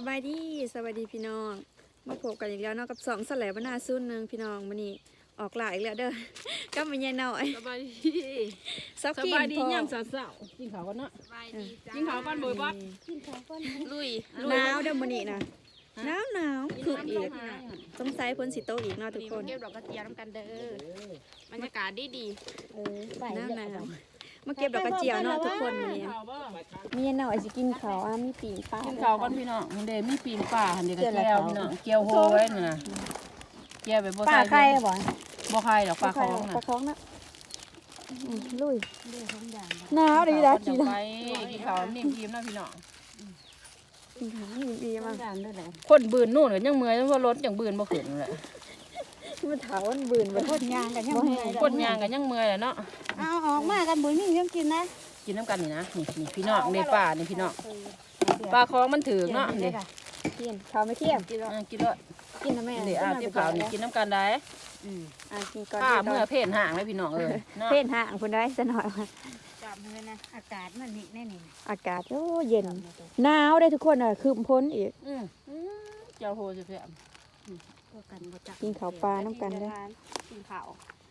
สบายดีสบายดีพี่น้อง มาพบกันอีกแล้วเนาะกับสองสแลบบรรณาซุนหนึ่งพี่น้องวันนี้ออกหลายอีกแล้วเด้อ ก็มาเย็นหน่อยสบายดีซักสกินบายดีพอย่ำสาวๆกินข้าวกันเนาะสบายดีจ้ากินข้าวก่อนบ่อยบ่ลุยหนาวเด้อมื้อนี้นะหนาวหนาวคืออีกต้องใส่พ้นสิโตะอีกเนาะทุกนี่คมานเก็บดอกกระเจียวน้ำกันเด้อบรรยากาศดีดีหนาวหนาว มาเก็บดอกกระเจียวเนาะทุกคนมื้อนี้ข้าวบ่มีเย็นหน่อยสิกินข้าวอะมีปีกปลากินข้าวกันพี่น้องมันเดมีปีนป่าหันเด็กแก้วพี่น้องเกี่ยวโฮไว้น่ะนะเกี่ยวไปบ่ปลาใส่ไข่บ่บ่ไข่ดอกปลาคองปน่ะลาคองนะอืมลุยหนาวดีนะกิกินนไปกินข้าวนิ่มๆนะพี่น้องกินข้าวนี่ดีมากคนบืนนู่นก็ยังเมื่อยเพราะรถยังบืนบ่ขึ้นเลย มันเถามันบืนไปคนยางกันยังบ่ไงแห้งคนยางก็ยังเมื่อยแหละเนาะเอาออกมากันบุญนี่ยังกินนะกินน้ำกันนี่นะนี่นี่พี่น้องในป่านี่พี่น้องปลาคองมันถือเนาะนี่กินข้าวไม่เที่ยงอ่ากินแล้วกินนะแม่นี่อะเจ็บขาวนี่กินน้ำกันได้อะกินก่อนข้ากินก่เมื่ออนเพศห่างเลยพี่น้องเอ้ยเนาะเพศห่างคนได้ซะหน่อยว่าจับเลยนะอากาศมันนี่แน่นี่อากาศโอ้เย็นหนาวได้ทุกคนอะคืมพ้นอีกอืมอืมเจ้าโหจะเสีย พวกกันบ่จับกินข้าวปลาน้ำกันเด้อ กินข้าว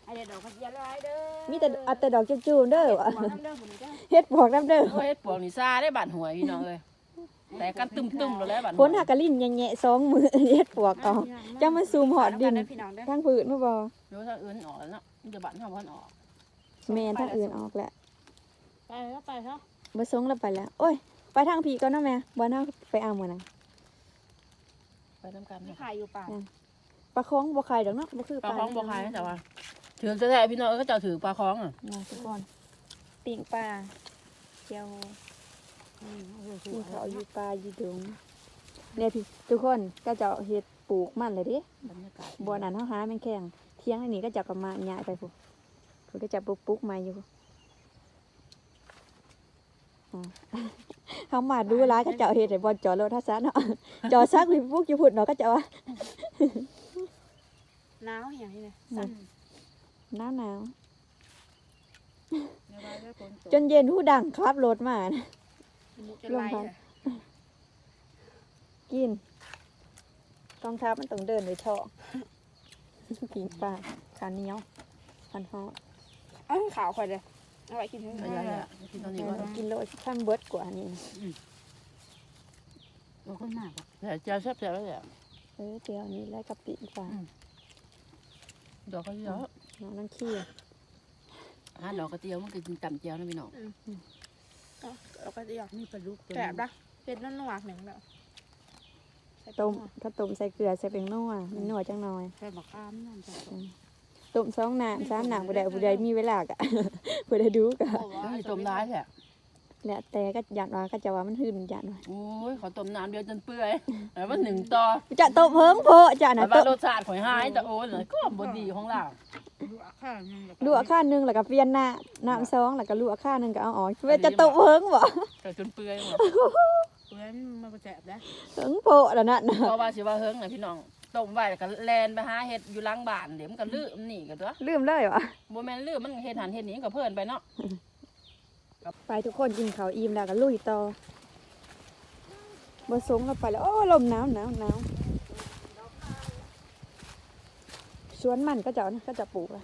ไอเด็ดดอกกระเจียวร้ายเด้อมีแต่เอาแต่ดอกจูๆเด้อวะหัวน้ำเด้อบุญเด้อเฮ็ดบอกน้ำเด้อโอ้เฮ็ดปวกนี่ซาได้บาดหัวพี่น้องเอ้ยแต่กันตึมๆแล้วแหละบาดฝนหักกะลิ้นแย่ๆสองมือเฮ็ดปวกเอาจะมาซูมหอดดินพี่น้องเด้อทางผืนมาบ่เดี๋ยวถ้าอื่นออกแล้วเนาะมันจะบาดเฮาบ่ออกแม่นทางอื่นออกแล้วไปแล้วไปเถอะบ่สงแล้วไปแล้ว โอ้ย ไปทางผีก่อนเนาะแม่บ่เนาไปเอามื้อนั้นไปนํกันมีเนาะขายอยู่ป่า ปลาคองบ่ขายดอกเนาะบ่คือปลาคองบ่ขายแต่ว่า ถือแท้ๆพี่น้องเอ้ยก็เจ้าถือปลาคองอะนะทุกคนปิ้งปลาเจียวอืมโอ้โหกินข้าวอยู่ป่าอยู่ดงเนี่ยพี่ทุกคนก็จะเฮ็ดปลูกมันเลยเดิบรรยากาศบัวนั้นเฮาหาแม่งแข็งเที่ยงอันนี้ก็จะกลับมาย้ายไปพุ่นเพิ่นก็จะปลูกปลูกใหม่อยู่พุ่นอ่าเฮามาดูร้ายก็เจ้าเฮ็ดให้บ่จอดรถทัศนเนาะจอดซักพี่ปลูกอยู่พุ่นเนาะก็จะว่า หนาวอย่างนี้เลยสั่นหนาวหนาวเดี๋ยวว่าเด้อฝนตกจนเย็นหูดังขับรถมานะจะไล่กินกองทัพมันต้องเดินด้วยท้องปิ้งปลาข้าวเหนียวพันฮ้อเอ้าขาวข่อยเลยเอาไว้กินเถเอาอย่าอะอย่ากินตอนนี้ก่อนกินโลท่านเบิดกว่านี้นะโอ้คนหนักอะแต่เจ้าแซ่บๆแล้วแหละเออเดี๋ยวนี้ไล่กับปีกปลา ดอกกระเจียวน้องนั่งขี้อ่าดอกกระเจียวมันก็กินต่ำเจียวนะพี่น้องเราก็จะอยากนี่ปลาลูกแสบนะเป็นน้ำหนวกหนึ่งแบบต้มถ้าต้มใส่เกลือใส่เป็นนัวมันนัวจังหน่อยใส่บักอ้ามนั่นจ้ะต้มสองน้ำสามน้ำผู้ใดผู้ใดมีเวลากะผู้ใดดูกะต้องมีต้มร้ายแท้ แล้วแต่ก็ยันว่าก็จะว่ามันหืนยันว่าโอ้ยขอต้มน้ำเดียวจนเปื่อยแล้วมันหนึ่งต่อจะต้มเพิ่งโพะจะแต่นะว่าต้มรสชาติข่อยหายแต่โอ้ยเลยก็บดีของเราดูอาข้าวนึงลวกข้าวหนึงแล้วก็เปลี่ยนน้ำน้ำสองแล้วก็ลวกข้าวหนึงก็เอาออกเพื่อจะต้มเพิ่งบ่ก็จนเปื่อยหมดเพื่อนมันก็แสบนะเพิ่งโพะแล้วนั่นน่ะเพราะว่าสิว่าเฮิงน่ะพี่น้องต้มไว้แล้วก็แลนไปหาเห็ดอยู่หล้างบ้านเดี๋ยวมันก็ลืมนี่ก็ตัวลืมเลยวะบ่แม่นลืมมันเฮ็ดหันเฮ็ดนี่ก็เพิ่นไปเนาะ ไปทุกคนกินข้าวอิ่มแล้วก็ลุยต่อบ่สงแล้วไปแล้ว โอ้ลมหนาวหนาวหนาวสวนมันก็จะเอานะก็จะปลูกอะ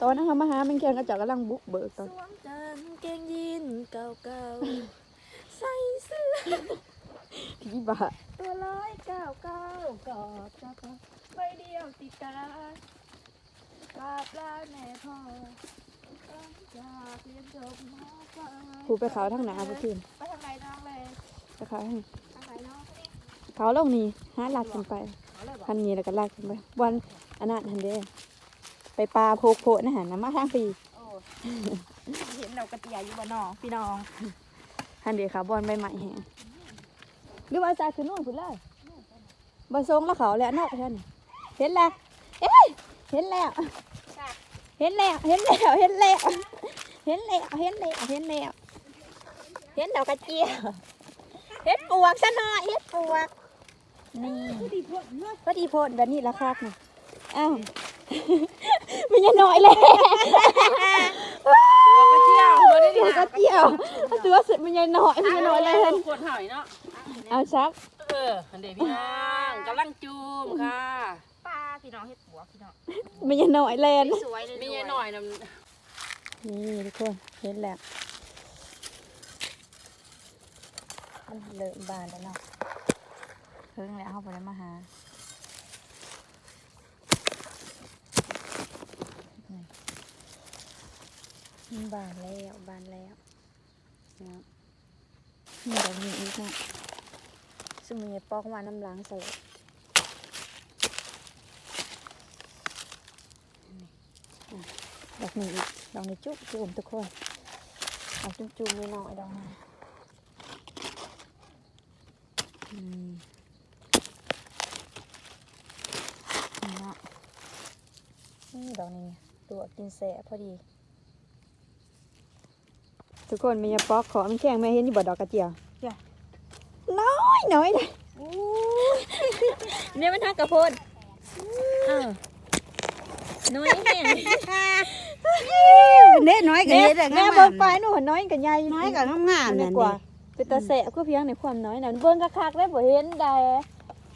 ตอนนั้นเขามาหาแมงแคงก็จะกำลังบุกเบิกตอนสวมกางเกงยีนเก่าๆใส่เสื้อพี่บ้าตัวร้อยเก้าเก้ากอดกระเป๋าใบเดียวติดตากราบลาแม่พ่อ ผูไปเขาทั้งหนาไปคืนไปทางไหนน้องเลยไปเขาทั้งทางไหนน้องเขาลงนี่หาหลักกันไปเอาเลยบอกพันนี้แล้วก็ลากกันไปวันอันนั้นทันเด้ไปปลาโพกโพนะฮะน้ำมาทางปีโอ้เห็นเรากระเตียอยู่บ้านน้องพี่น้องทันเดขาบอลใบใหม่แฮงหรือว่าจะขึ้นนู่นพุ่นเลยบอทรงแล้วเขาแหละนอกท่านเห็นแล้วเอ้ยเห็นแล้ว เห็นแล้ว เห็นแล้ว เห็นแล้ว เห็นแล้ว เห็นแล้ว เห็นแล้ว เห็นดอกกระเจียวเห็ดปวกซะหน่อยเห็ดปวก นี่พอดีโพดแบบนี้ละคักนะอ้าวมันยังน้อยเลยก็เที่ยวบ่ได้ดอกกระเจียวตัวสุดมันยังน้อยมันยังน้อยเลยขวดหอยเนาะ เอาซักตัวออันเดพี่น้องกำลังจูมค่ะปลา พี่น้องเฮ็ดหัวพี่น้องไม่ยันหน่อยแลนสวยเลยมีหน่อยนนี่ทุกคนเห็นแล้วมันเลอะบานแล้วเนาะเพิ่งแล้วเขาไปแล้วมาหานี่บานแล้วบานแล้วเนาะนี่ดอกนี้อีกเนาะซึ่งมีปอกมาน้ำล้างใส่นี่อะ ดอกนี้อีกดอกนี้จุ๊บจุ่มทุกคนเอาจุ่มจุ่มๆหน่อยๆดอกนี้อืมนี่เนาะนี่ดอกนี้ตัวกินแสะพอดี ทุกคนมียาปอกขอมันแข็งแม่เห็นอยู่บ่ดอกกระเจียวจ้ะน้อยน้อยเลยเนี่ยมันทักกระโพนเออน้อยแห้ง เด็น้อยก็แม่เฮ็ดได้แม่งามเบิ่งไปหนูน้อยกับใหญ่น้อยก็งามๆนี่นั่นกว่าดิเป็นตาแสะก็เพียงในความน้อยนั่นเบิ่งกะคักได้บ่เห็นได้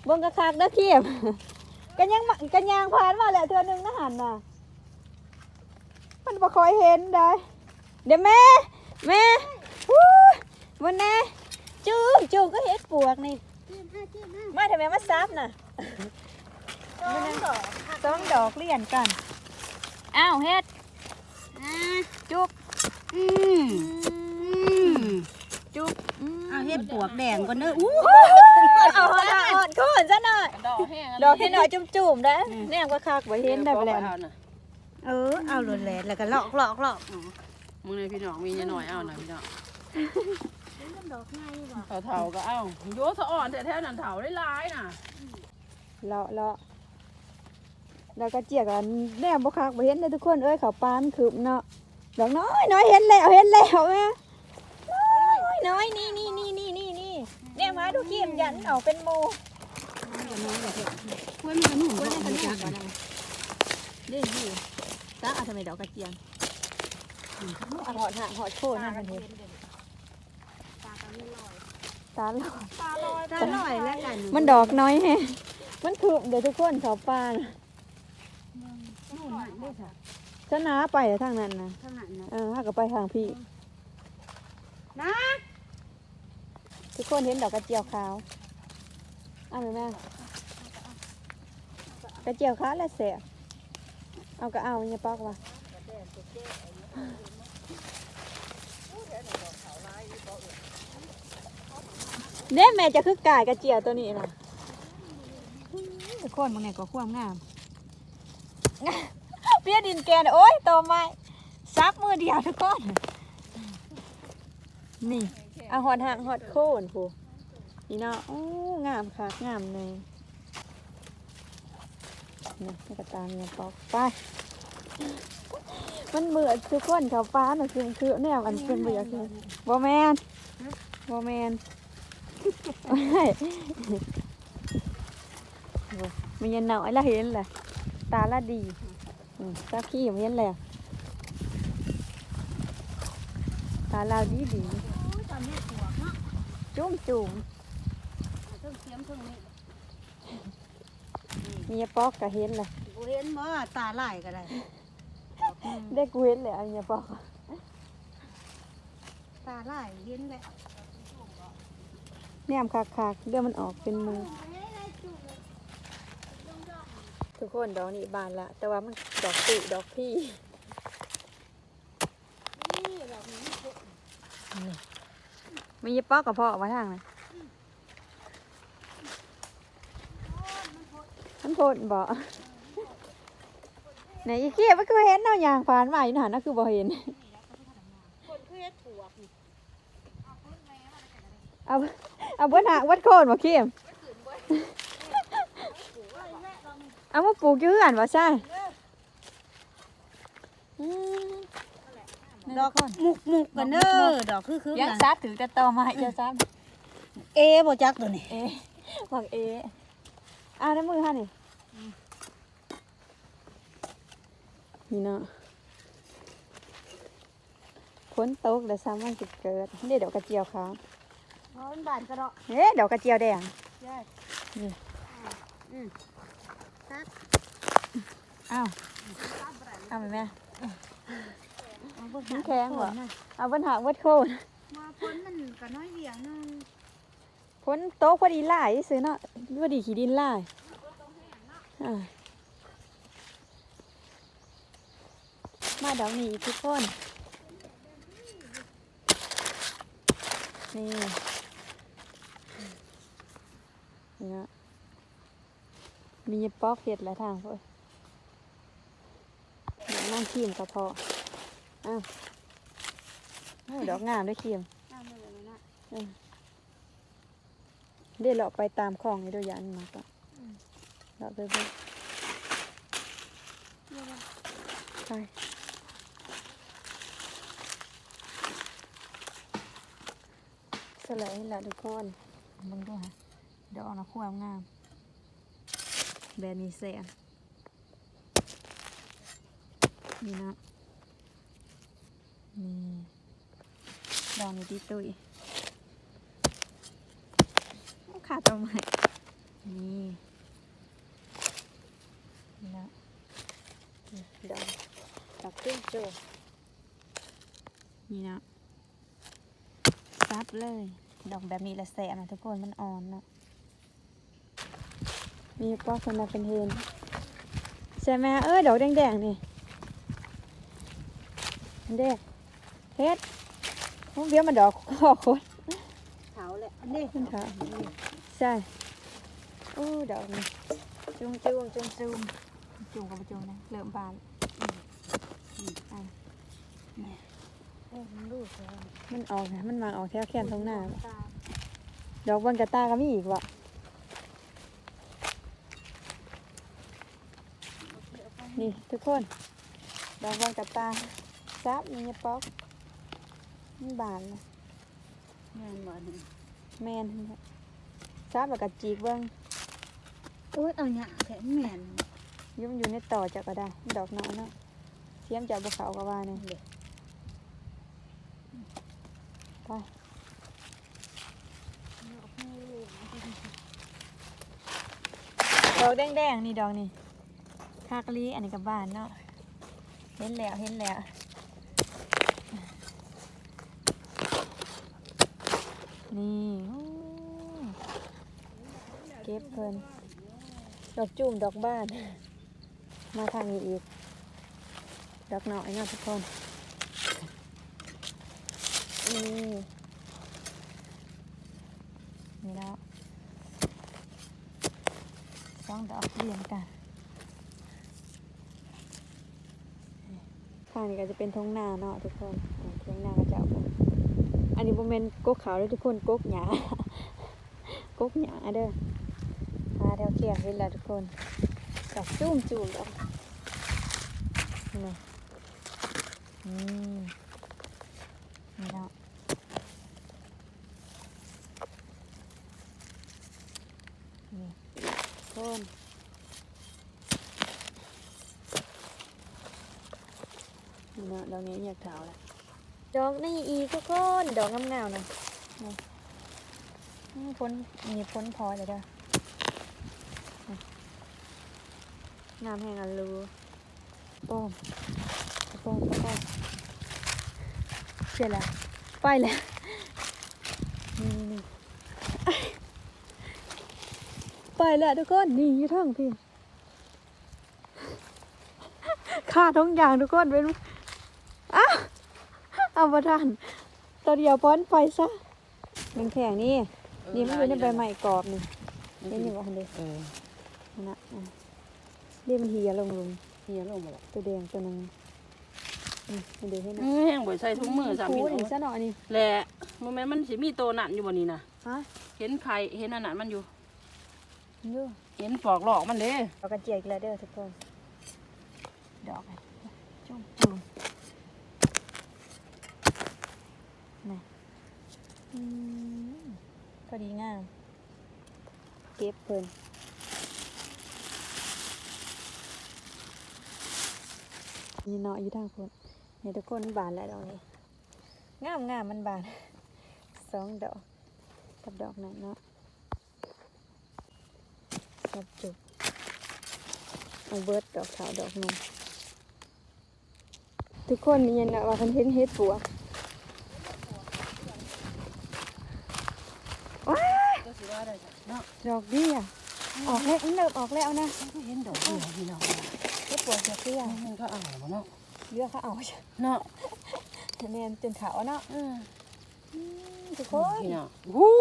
เบิ่งกะคักได้อเขียมกันยังมากันยางผ่านมาแล้วเทื่อนึงนะหันน่ะมันบ่ค่อยเห็นได้เดี๋ยวแม่แม่วู้บนแน่จูงจูงก็เฮ็ดปวกนี่มาทำไมมาซับน่ะสองดอกเลี่ยนกัน อ้าวเฮ็ด จุ๊บอืมจุ๊บเอาเฮ็ดปวกแดงก่อนเด้ออู้เอาหอดอ่อนขึ้นซะหน่อยำดอกแห้งดอกที่หน่อยจุ่มๆได้แนมก็คักไว้เห็นได้ไปแล้วเอาน่ะเออเอาโลดแหลแล้วก็ลอกลอกลอกอ๋อมึงเลยพี่น้องมีหน่อยเอาหน่อยพี่น้องเถาๆก็เอาโยสะอ่อนแต่แท้นั่นเถาได้ร้ายน่ะเลาะเลาะ แล้วก็เจียกันแนมบ่คักบ่เห็นได้ทุกคนเอ้ยเขาปานคืบเนาะดอกน้อยน้อยเห็นแล้วเห็นแล้วแม่น้อยน้อยนี่นี่นี่นี่นี่นี่เนี่ยมาดูขี้มยันออกเป็นโมกล้วยมันก็นุ่มกล้วยกในขนขมนมก่อนนะเล่นอยู่ตาอาทำไมดอกกระเจียงอาหอดหางหอดโคนนั่นมันเห็นตาลอยปลาลอยตาลอยแล้วกันมันดอกน้อยแฮะมันคือเดี๋ยวทุกคนเขาปาน ชนะไปทางนั้นนะเท่านั้นนะเออถ้าก็ไปทางพี่ นะทุกคนเห็นดอกกระเจียวขาวเอ้าวแม่กระเจียวขาวแล้วเสียเอาก็เอาอย่าปอกว่ะเนี่ยแม่จะคือกายกระเจียวตัวนี้นะทุกคนมึงเนี่ยก็ความงาม เปี้ยดินแกนโอ้ยโตไม้ซับมือเดียวทุกคนนี่เอาหอดหางหอดโคนผู้นี่เนาะโอ้งามค่ะงามเลยนี่นี่ก็ตามเนี่ยปอกไป มันเบื่อทุกคนเขาฟ้าหน่ะคือคือเนี่ยอันเป็นเบื่อคือบ่แมนบ่แมนไม่มันยันหน่อยละเห็นแหละตาละดี ตาขี้มันยันแหละตาเราดีดีตอนนี้ปวกเนาะจุ่มจุ่มเพิ่งเสียมเพิ่งนี้มีปอกก็เห็นแหละบ่เห็นบ่ตาลายก็ได้ได้กูเห็นเลยอันนี้ปอกตาลายเห็นแล้วแนมคักคักๆเดี๋ยวมันออกเป็นมือ ทุกคนดอกนี้บานละ แต่ว่ามันดอกตุดอกพี่นี่มีปอกกับพ่อออกมาทางเลยมันโพดบ่ไหนอีเกี้ยมันคือเห็นเนาะยางผ่านมาอยู่นั่นนะคือบ่เห็นคนคือเฮ็ดปวกนี่เอาเอาเบิ้หาวัดโคนมาเขี้ยม เอามาปลูกอยือนวะใช่อืมดอกมุกมุกกันเด้อดอกคือคือยังกันซัดถือจะต่อมาจะซัดเอบ่จักตัวนี้เอ๊ะบอกเอ๊ะเอาในมือฮะนี่นี่เนาะฝนตกเดี๋ยวซ้ำมันจะเกิดนี่ดอกกระเจียวขาวเพราะมันบานกระดอกเอ๊ะดอกกระเจียวแดงเยายนี่ อืมตัดอ้าวเอาไหมแม่เอาเบิ่งน้ำแข็งเหรอนะเอาปัญหาวัดโคนมาพ้นมันก็น้อยเดียวนึงพ้นโต๊ะพอดีหลายซื้อเนาะพอดีขี้ดินหลายอ่ามาดอกนี้อีกทุกคนนี่นี่นะ มีปอกเห็ดหลายทางเพื่อเดี๋ยวนั่งขีมก็พออ้าวโอ้ยดอกงามด้วยขีมเอามาเลยนะเดี๋ยวเราไปตามคลองให้ดูยันมาก่อนเราไปเบิ่งไปเสลยแล้วทุกคนมึงดูฮะดอกนะคู่งาม แบรนด์นี้แสนนี่นะนี่ดอกนี้ดีตุยขาดตัวใหมนี่นี่นะดอกดอกขึ้นโจนี่นะซับเลย ดอกแบบนี้ละแสบนะทุกคนมันอ่อนเนาะ มีป้อคนมาเป็นเฮนใช่ไหมเอ้ยดอกแดงๆนี่เด็กเฮ็ดโอ้เบี้ยมันดอกข้อโคตรเขาแหละอันนี้ขึ้นค่ะใช่โอ้ดอกนี่จุงจุงจุงจุงจุงกับจุงนะเริ่มบานอืมอะเออมันรู้สึกว่ามันออกนะมันมาออกแถวแขนตรงหน้าตาดอกบนกระตาก็มีอีกวะ นี่ทุกคนดอกบนกระตาซับนี่ป๊อกมันบานนะแม่นบ่นี่แมนซับแล้วก็จีกเบิ้งโอ้ยเอาหยาแข็งแม่นอยุ่มนอยู่ในต่อจะก็ได้ ดอกน้อยเนาะเทียมจากบุเขาก็ว่าเนี่ยไปดอกแดงๆนี่ดอกนี่ คากลีอันนี้กับบ้านเนาะเห็นแล้วเห็นแล้วนี่เก็บเพลินดอกจุ่มดอกบ้าน มาทางนี้อีก ดอกหน่อยนะทุกคนนี่นี่แล้วสองดอกเรียงกันางนี้ก็จะเป็นทงนาเนาะทุกคนอ่าทงนาก็จะอาไปอันนี้โมเมนต์กกขาวเลยทุกคนกกหยากกหยาเด้อมาแถวเขียงเห็นแล้วทุกคนดอกจุ่มจุ่มดอกนี่อืมนี่แล้วนี่คนนี่เนาะ ดอกนี้อยากถาวแหละดอกนี่อีกทุกคนดอกงามๆนะนี่พ้นมีพ้นพอเลยเด้องามแห่งอันรู้โป้มกระโปรงโปรงเสร็จแล้วไปแล้วนี่นี่ไปแล้วทุกคนนี่ยู่ท้องพี่ขาท้องอย่างทุกคนเป็น อ้าวเอาประทานตัวเดียวป้อนไปซะแข็งๆนี่นี่มันอยู่ในใบไม้กรอบนี่นี่นี่บอกคนเดียวเออนะอะนี่มันเหี่ยลงลุมเฮียลงมาแล้วตัวแดงตัวหนึงอืมมันเดี๋ยวให้นะเอ้ยแห้งบ่ใส่ถุงมือสามคูพี่ณน้อีอกงซะหน่อยนี่แหละโมเมนต์มันสิมีโตนั่นอยู่บ่นี่นะฮะเห็นไข่เห็นอันนั้นมันอยู่ดูเห็นปอกหลอกมันเด้ดอกกระเจียกแล้วเด้อทุกคนดอกอะจุ่มจุ่มนี่อืม พอดีง่ามเก็บเพิ่นนี่เนาะอยู่ทางคนนี่ทุกคนบานแล้วดอกนี้งามงามมันบานสองดอกกับดอกนั้นเนาะกับจุกเอาเบิดดอกขาวดอกนมทุกคนมีเงินว่าเพิ่นเห็นเฮ็ดปัวาย ก็สิว่าได้จ้ะเนาะ ดอกดีอะออกแล้วมันเริ่มออกแล้วนะก็เห็นดอกเดียวพี่น้องเฮ็ดปัวเสียเสียมันก็เอาบ่เนาะเลือกเขาเอาจ้ะเนาะแม่นจนขาวเนาะเออทุกคนพี่น้องวู้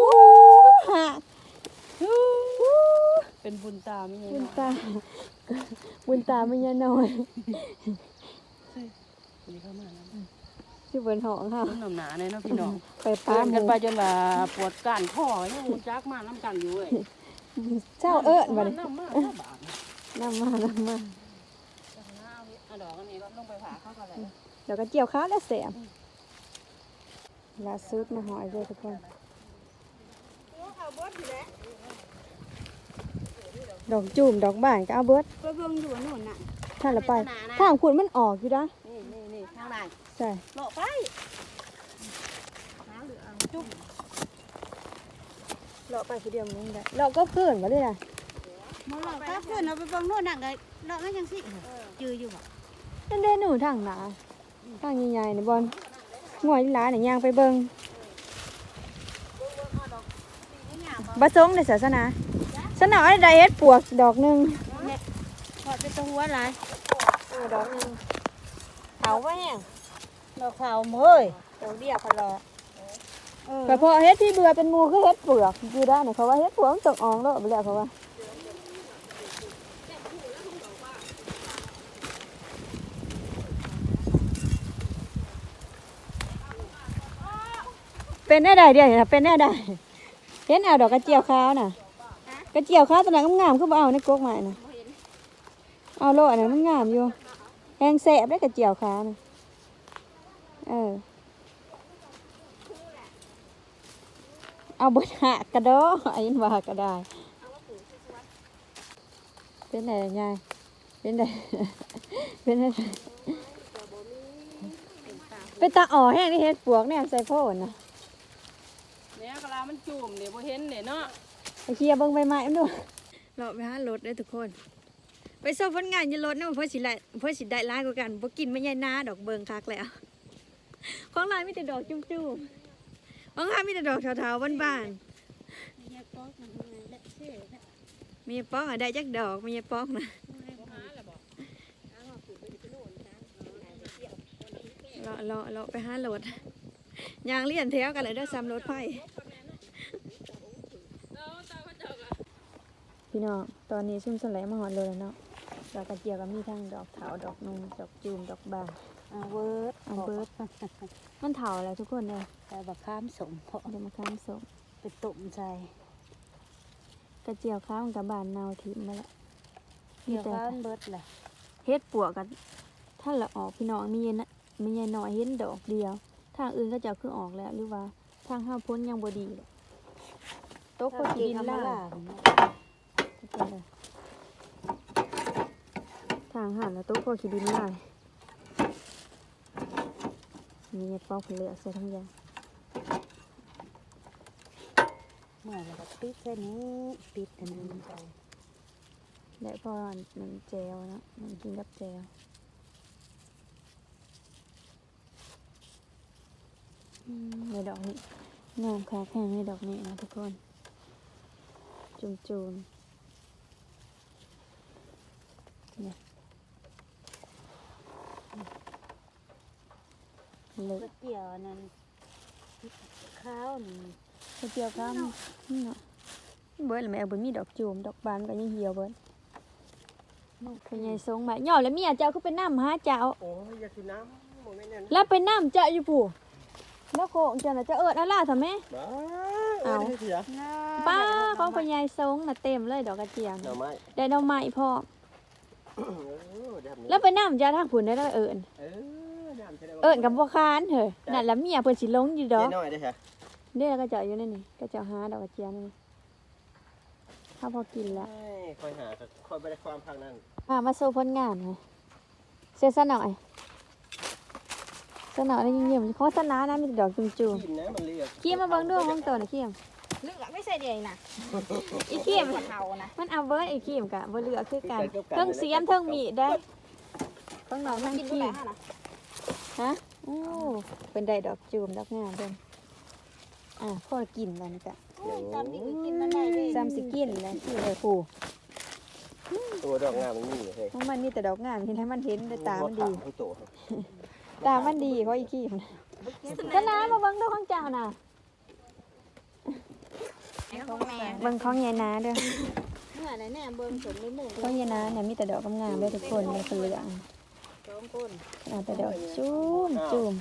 หักวู้เป็นบุญตาไม่ใช่บุญเนาะตาบุญตาไม่ยาน้อยนี่เข้ามาแล้วชื่อเบิร์นหองค่ะต้นน้ำหนาเลยเนาะพี่น้องไปเตืป้าอนหกันมูไปจนว่าปวดก้านข้อยังรู้จักมาน้ำกันอยู่เว้ย เจ้าเอิญมาดิน้ำมาน้ำบาดนำมานำมาเอาดอกอันนี้ก็ลงไปผ่าเข้ากันเลยเดี๋ยวก็เกี่ยวข้าวแล้วเสียมลาซุดมาหอยเลยทุกคนดอกจูมดอกบ่านก็เอาเบิดไปเบิ่งอยู่ว่าโน่นน่ะถ้าเราไปทางขุนมันออกอยู่นะนี่นี่นี่ทางไหนใช่เลาะไป เลาะไปคือเดียวมึงได้เลาะก็เพื่อนมาเลยนะมาเลาะถ้าเพื่อนเอาไปเบิ่งโน่นน่ะก็เลาะกันจังสิจืออยู่บ่นั่นเด้หนูทางหนาทางใหญ่ๆนี่บอลง่วยหลานนี่ย่างไปเบิ่งบะซงในศาสนาสนาอะไรได้เฮ็ดปวกดอกหนึงพอจะตรงหัวหลายเออดอกหนึงเอาไว้แห้งดอกขาวเม้ยดอกเดียวพอรอเออ แต่พอเฮ็ดที่เบื่อเป็นมูคือเฮ็ดเปลือกอยู่ได้เนี่ยเขาว่าเฮ็ดปลวกมันตกอองแล้วไปแล้วเขาว่าเป็นแน่ใดเดียวเป็นแน่ใดเห็นเอาดอกกระเจียวขาวน่ะกระเจียวขาวตัวนั้นงามๆคือเอาในกกใหม่น่ะเอาโลอันนั้นมันงามอยู่แหงแสบได้กระเจียวขาวน่ะเออ เอาเบดหากกระดอไอ้ยินว่าก็ได้ เป็นไงยายเป็นไงเป็นไงเป็นตาอ๋อแห้งที่เฮ็ดปวกเนี่ยใส่โพนนะเนี่ยกะลามันจุ่มเดี๋ยวบ่เห็นเนี่ยเนาะไปเคลียร์เบิ่งใบไม้มันดูเราไปหารถได้อทุกคน ไปสอบผลงานอยันรถนะเพื่อสิได้เพื่อสิได้ร้ายกว่ากันบ่กินไม่ใหญ่นาดอกเบิงคักแล้วของร้านมีแต่ดอกจุ่มๆ ของร้านมีแต่ดอกเทาๆบ้านๆเนี่ยป๊อกมันยังไงและเช่และมีป้องอะได้จักดอกมีป้องนะเลาะเลาะเลาะไปหาโหลดยางเลี่ยนแถวกันเลยเด้อซ้ำรถไฟพี่น้องตอนนี้ซุ่มสไลด์มาหอดเลยแล้วเนาะดอกกระเจียวก็มีทั้งดอกขาวดอกนุ่งดอกจูมดอกบาน เอาเวิร์ดเอาเบิดมันเถาอะไรทุกคนเลยแต่บักข้ามสมเพาะเดี๋ยวมาข้ามสมไปตุ่มใจกระเจียวข้าวมันกับบานเนาทิมมาแล้วเกี่ยวข้ามเบิดแหละเฮ็ดปวกกันถ้าละออกพี่น้องมีเย็นนะมีเย็นน้อยเห็นดอกเดียว ทางอื่นก็จะคือออกแล้วหรือว่าทางห้าพ้นยังบ่ดีเลยโต๊ะก็กินล่าทางหันแล้วโต๊ะก็ขีดินล่ามี เห็ดปอกเหลือใส่ทั้งยางเมื่อเราก็ปิดแค่นี้ปิดอันนั้นไปและพอหนึ่งแจวนะหนึ่งกินกับแจวอืมในดอกนี้งามค่ะแข็งในดอกนี้นะทุกคน จุมจูนเนี่ยเล็ กก๋วยเตี๋ยวอันนั้นข้าวนี่กระเจียวข้ามนี่เนาะเบิร์ดแม่เบิร์ดมีดอกจูมดอกบานก็ยังเหี่ยวเบิร์ดเป็นไงทรงมาย่อแล้วเมียเจ้าคือเป็นน้ำหาเจ้าโอ้ยอยากกินน้ำโมเมนต์นั้นแล้วเป็นน้ำเจ้าอยู่ปู่แล้วโคงเจ้าน่ะจะเอิดอะไรทำไมบ้าเอาเอ้ยเสียป้าของเป็นไงทรงน่ะเต็มเลยดอกกระเจียวหน่อไม้ได้ดอกไม้พ่อเออเดี๋ยวทำนี้แล้วเป็นน้ำเจ้าทางผุนได้แล้วเอิญ เออน้ำใช่ไหมเอิญกับบัวคานเถอะนั่นแหละเมียเพิ่นสิลงอยู่ดเจ๊อกน้อยได้ค่ะเด้อก็เจ้าอยู่นั่นนี่ก็เจ้าหาดอกกระเจียวนี่ถ้าพอกินแล้ว คอยหาคอยไปได้ความพังนั้นอ่ามาโซผลงานไงเสียสหน่อยสหน่อยได้ยิ่งเยี่ยมโฆษณานะมีแต่ดอกจุ่มกินนะมันเรียกๆขี้มาเบิ่งด้วยห้องตัวน่ะขี้มเลือกไม่ใส่เดียวน่ะอีเขียมเทานะมันเอาเบิร์ดอีเขียมกะบ่เหลือคือกันเทิงเสียมเทิงมีดได้ข้างนอกทั้งกินขี้ได้ ฮะนะฮะโอ้เป็นได้ดอกจูมดอกงามเด้ออ่าพ่อกินแล้วนี่กะจำนี่กินมันได้เลยซ้ำสิกินแล้วที่เลยผู้ตัวดอกงามมันนี่เฮ้ยของมันมีแต่ดอกงามเห็นให้มันเห็นแต่ตามันดีทั้งตัวตามันดีเพราะอีขี้มันชนะมาเบิ่งดูของเจ้าน่ะของแม่เบิ่งของยายนาเด้อเมื่อไหร่แน่เบิ่งสมในหมู่ของยายนาเนี่ยมีแต่ดอกงามๆเด้อทุกคนในคนเหลืองส องคนเอาแต่ดอกจุ้มจุ้ม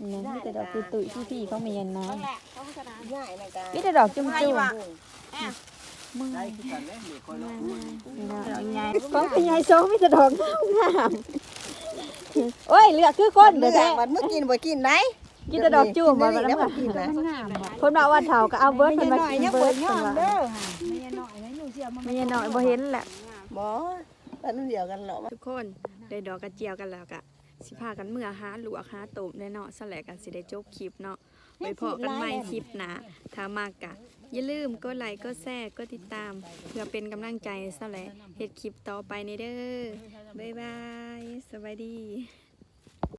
นี่นะมีแต่ดอกตุยๆพี่ๆเขาไม่ยายนาต้องแหละต้องชนะง่ายนะกามีแต่ดอกจุ้มๆมึงได้คือกันแม่มีคนละนี่นะใหญ่ของพี่ยายโซมีแต่ดอกงามๆโอ้ยเหลือกคือคนเด้อแท้มันเมื่อกินบ่กินไหนกินแต่ดอกจุ้มบ่มันแล้วบ่บ่กินนะคนว่าวันเฒ่าก็เอาเบิร์ดเพิ่นมากินเบิร์ดเพิ่นว่าไม่ยหน่อยนะอยู่เสียมันไม่ยายน้อยบ่เห็นแหละบ่แล้วนั่นเดียวกันเหรอทุกคน ได้ดอกกระเจียวกันแล้วกะสิพากันเมื่อหาหลวกหาตุ่มได้เนาะสแลกกันสิได้จบคลิปเนาะไปพอกันใหม่คลิปหนะถ้ามากกะ อย่าลืมกดไลค์กดแชร์กดติดตาม เพื่อเป็นกำลังใจสแลเฮ็ดคลิปต่อไปในเด้อบ๊ายบาย สวัสดี